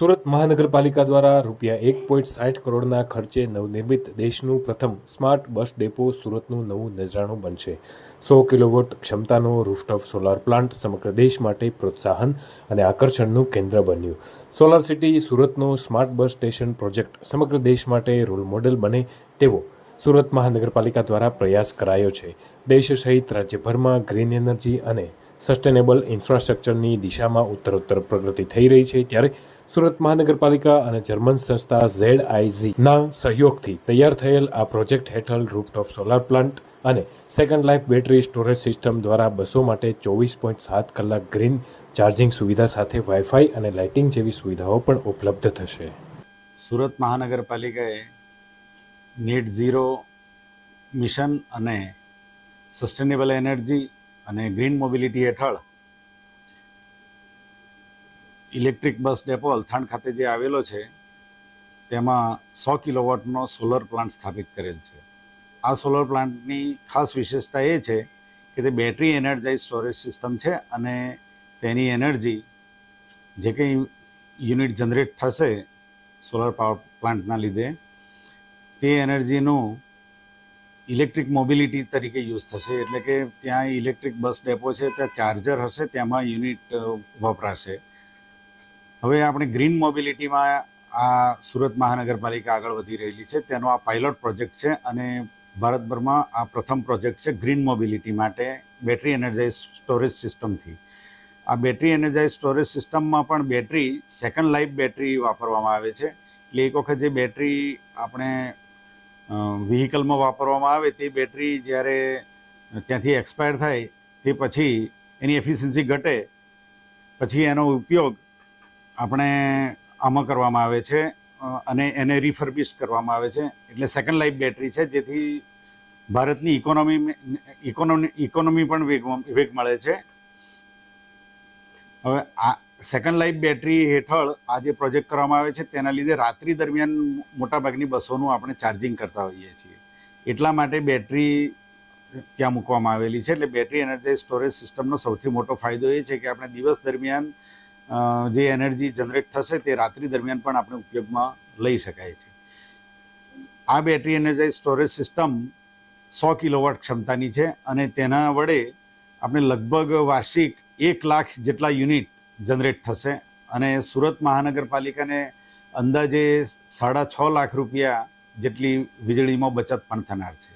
સુરત મહાનગરપાલિકા દ્વારા રૂપિયા એક પોઈન્ટ સાઠ કરોડના ખર્ચે નવનિર્મિત દેશનું પ્રથમ સ્માર્ટ બસ ડેપો સુરતનું નવું નજરાણું બનશે. સો કિલોવોટ ક્ષમતાનો રૂફટોપ સોલાર પ્લાન્ટ સમગ્ર દેશ માટે પ્રોત્સાહન અને આકર્ષણનું કેન્દ્ર બન્યું. સોલાર સિટી સુરતનો સ્માર્ટ બસ સ્ટેશન પ્રોજેક્ટ સમગ્ર દેશ માટે રોલ મોડેલ બને તેવો સુરત મહાનગરપાલિકા દ્વારા પ્રયાસ કરાયો છે. દેશ સહિત રાજ્યભરમાં ગ્રીન એનર્જી અને સસ્ટેનેબલ ઇન્ફ્રાસ્ટ્રક્ચરની દિશામાં ઉત્તરોત્તર પ્રગતિ થઈ રહી છે ત્યારે સુરત મહાનગરપાલિકા અને જર્મન સંસ્થા ઝેડ ના સહયોગથી તૈયાર થયેલ આ પ્રોજેક્ટ હેઠળ રૂફટોપ સોલાર પ્લાન્ટ અને second life battery storage system દ્વારા બસો માટે ચોવીસ પોઈન્ટ સાત કલાક ગ્રીન ચાર્જિંગ સુવિધા સાથે વાઈફાઈ અને લાઇટિંગ જેવી સુવિધાઓ પણ ઉપલબ્ધ થશે. સુરત મહાનગરપાલિકાએ નેટ ઝીરો મિશન અને સસ્ટેનેબલ એનર્જી અને ગ્રીન મોબિલિટી હેઠળ ઇલેક્ટ્રિક બસ ડેપો અલથાણ ખાતે જે આવેલો છે, તેમાં સો કિલોવોટનો સોલર પ્લાન્ટ સ્થાપિત કરેલ છે. આ સોલર પ્લાન્ટની ખાસ વિશેષતા એ છે કે તે બેટરી એનર્જાઇઝ સ્ટોરેજ સિસ્ટમ છે અને તેની એનર્જી જે કંઈ યુનિટ જનરેટ થશે સોલર પાવર પ્લાન્ટના લીધે, તે એનર્જીનું ઇલેક્ટ્રિક મોબિલિટી તરીકે યુઝ થશે. એટલે કે ત્યાં ઇલેક્ટ્રિક બસ ડેપો છે, ત્યાં ચાર્જર હશે, તેમાં યુનિટ વપરાશે. હવે આપણે ગ્રીન મોબિલિટીમાં આ સુરત મહાનગરપાલિકા આગળ વધી રહેલી છે. તેનો આ પાયલોટ પ્રોજેક્ટ છે અને ભારતભરમાં આ પ્રથમ પ્રોજેક્ટ છે ગ્રીન મોબિલિટી માટે બેટરી એનર્જાઇઝ સ્ટોરેજ સિસ્ટમથી. આ બેટરી એનર્જાઇઝ સ્ટોરેજ સિસ્ટમમાં પણ બેટરી સેકન્ડ લાઈફ બેટરી વાપરવામાં આવે છે. એટલે એક વખત જે બેટરી આપણે વ્હીકલમાં વાપરવામાં આવે તે બેટરી જ્યારે ત્યાંથી એક્સપાયર થાય તે પછી એની એફિશિયન્સી ઘટે, પછી એનો ઉપયોગ આપણે આમાં કરવામાં આવે છે અને એને રિફર્બિશ કરવામાં આવે છે. એટલે સેકન્ડ લાઈફ બેટરી છે, જેથી ભારતની ઇકોનોમી ઇકોનોમી ઇકોનોમી પણ વેગ વેગ મળે છે. હવે આ સેકન્ડ લાઈફ બેટરી હેઠળ આ જે પ્રોજેક્ટ કરવામાં આવે છે, તેના લીધે રાત્રિ દરમિયાન મોટાભાગની બસોનું આપણે ચાર્જિંગ કરતા હોઈએ છીએ. એટલા માટે બેટરી ત્યાં મૂકવામાં આવેલી છે. એટલે બેટરી એનર્જાઇઝ સ્ટોરેજ સિસ્ટમનો સૌથી મોટો ફાયદો એ છે કે આપણે દિવસ દરમિયાન જે એનર્જી જનરેટ થશે તે રાત્રિ દરમિયાન પણ આપણે ઉપયોગમાં લઈ શકાય છે. આ બેટરી એનર્જાઇઝ સ્ટોરેજ સિસ્ટમ સો કિલોવોટ ક્ષમતાની છે અને તેના વડે આપણે લગભગ વાર્ષિક એક લાખ જેટલા યુનિટ જનરેટ થશે અને સુરત મહાનગરપાલિકાને અંદાજે સાડા છ લાખ રૂપિયા જેટલી વીજળીમાં બચત પણ થનાર છે.